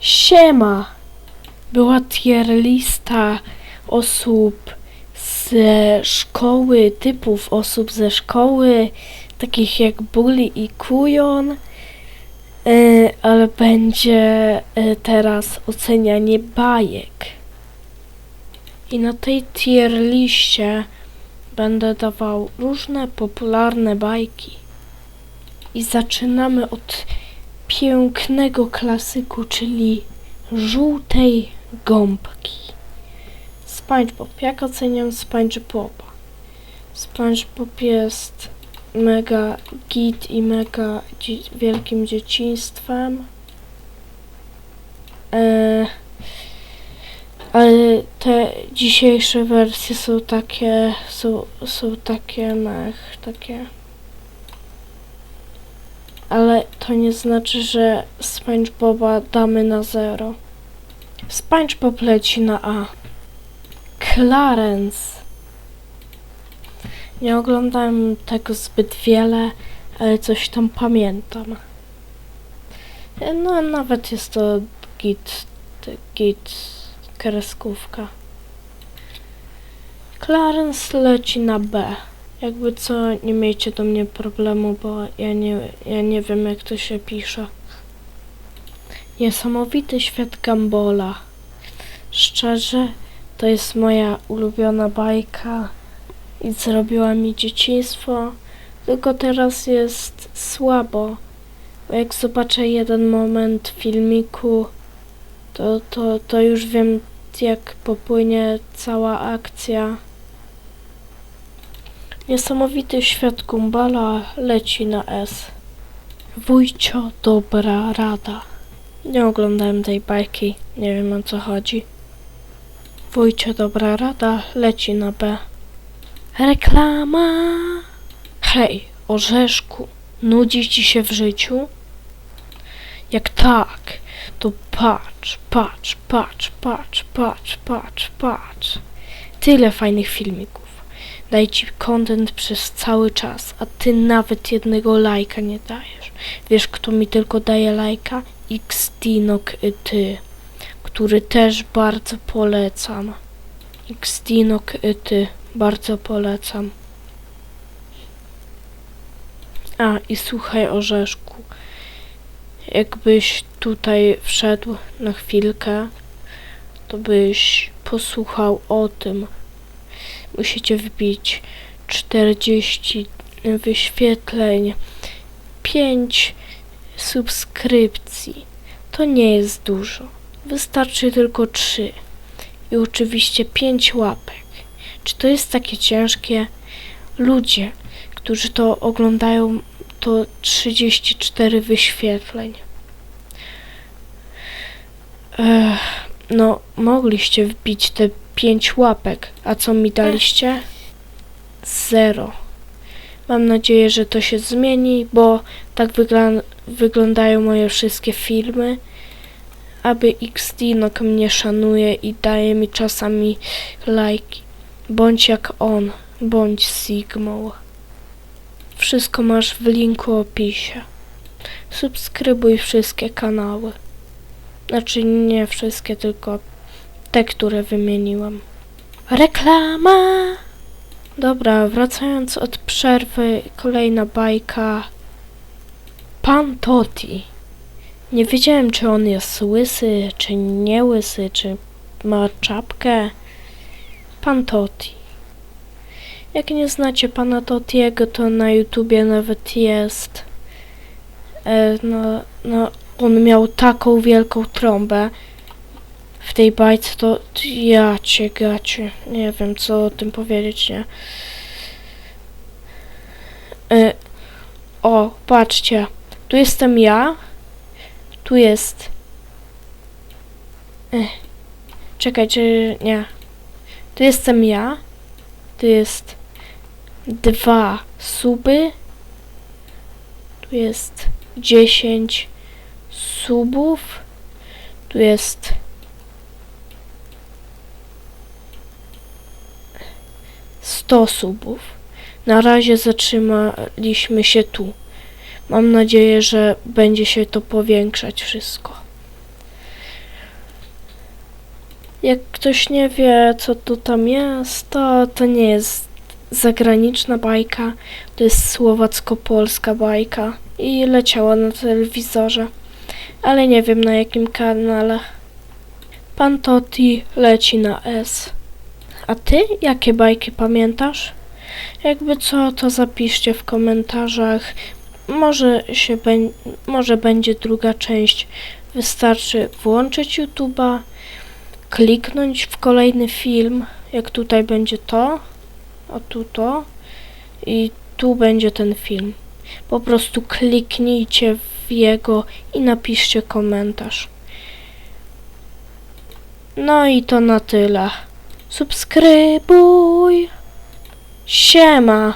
Siema! Była tier lista osób ze szkoły, typów osób ze szkoły, takich jak Bully i Kujon, y, ale będzie y, teraz ocenianie bajek. I na tej tier liście będę dawał różne popularne bajki. I zaczynamy od pięknego klasyku, czyli żółtej gąbki. SpongeBob. Jak oceniam SpongeBoba? SpongeBob jest mega git i mega dzie- wielkim dzieciństwem. E, ale te dzisiejsze wersje są takie, są, są takie mech, takie ale to nie znaczy, że SpongeBoba damy na zero. SpongeBob leci na A. Clarence. Nie oglądałem tego zbyt wiele, ale coś tam pamiętam. No, nawet jest to git, git kreskówka. Clarence leci na B. Jakby co, nie miejcie do mnie problemu, bo ja nie, ja nie wiem jak to się pisze. Niesamowity świat Gambola. Szczerze, to jest moja ulubiona bajka i zrobiła mi dzieciństwo, tylko teraz jest słabo. Bo jak zobaczę jeden moment filmiku, to, to, to już wiem jak popłynie cała akcja. Niesamowity świat Gumbala leci na S. Wujcio, dobra rada. Nie oglądałem tej bajki, nie wiem o co chodzi. Wujcio, dobra rada leci na B. Reklama! Hej, orzeszku, nudzi ci się w życiu? Jak tak, to patrz, patrz, patrz, patrz, patrz, patrz, patrz. Tyle fajnych filmików daje ci content przez cały czas, a ty nawet jednego lajka nie dajesz. Wiesz, kto mi tylko daje lajka? Xdinok y ty, który też bardzo polecam. Xdinok y ty, bardzo polecam. A, i słuchaj Orzeszku, jakbyś tutaj wszedł na chwilkę, to byś posłuchał o tym, musicie wbić 40 wyświetleń, 5 subskrypcji. To nie jest dużo. Wystarczy tylko 3. I oczywiście 5 łapek. Czy to jest takie ciężkie? Ludzie, którzy to oglądają, to 34 wyświetleń. Ech, no, mogliście wbić te 5 łapek. A co mi daliście? Zero. Mam nadzieję, że to się zmieni, bo tak wyglądają moje wszystkie filmy. Aby XDinok mnie szanuje i daje mi czasami lajki. Bądź jak on, bądź Sigmą. Wszystko masz w linku opisie. Subskrybuj wszystkie kanały. Znaczy nie wszystkie, tylko te, które wymieniłam. Reklama! Dobra, wracając od przerwy, kolejna bajka. Pan Toti. Nie wiedziałem, czy on jest łysy, czy nie łysy, czy ma czapkę. Pan Toti. Jak nie znacie pana Totiego, to na YouTubie nawet jest. E, no, no, on miał taką wielką trąbę w tej bajce, to ja cię gacie. Nie wiem, co o tym powiedzieć, nie? E, o, patrzcie. Tu jestem ja. Tu jest. Ech. Czekaj, czy nie. Tu jestem ja. Tu jest dwa suby. Tu jest 10 subów. Tu jest 100 subów. Na razie zatrzymaliśmy się tu. Mam nadzieję, że będzie się to powiększać wszystko. Jak ktoś nie wie, co to tam jest, to to nie jest zagraniczna bajka, to jest słowacko-polska bajka i leciała na telewizorze, ale nie wiem na jakim kanale. Pan Toti leci na S. A ty jakie bajki pamiętasz? Jakby co, to zapiszcie w komentarzach. Może się może będzie druga część. Wystarczy włączyć YouTube'a, kliknąć w kolejny film, jak tutaj będzie to, a tu to i tu będzie ten film. Po prostu kliknijcie w jego i napiszcie komentarz. No i to na tyle. Subskrybuj. Siema.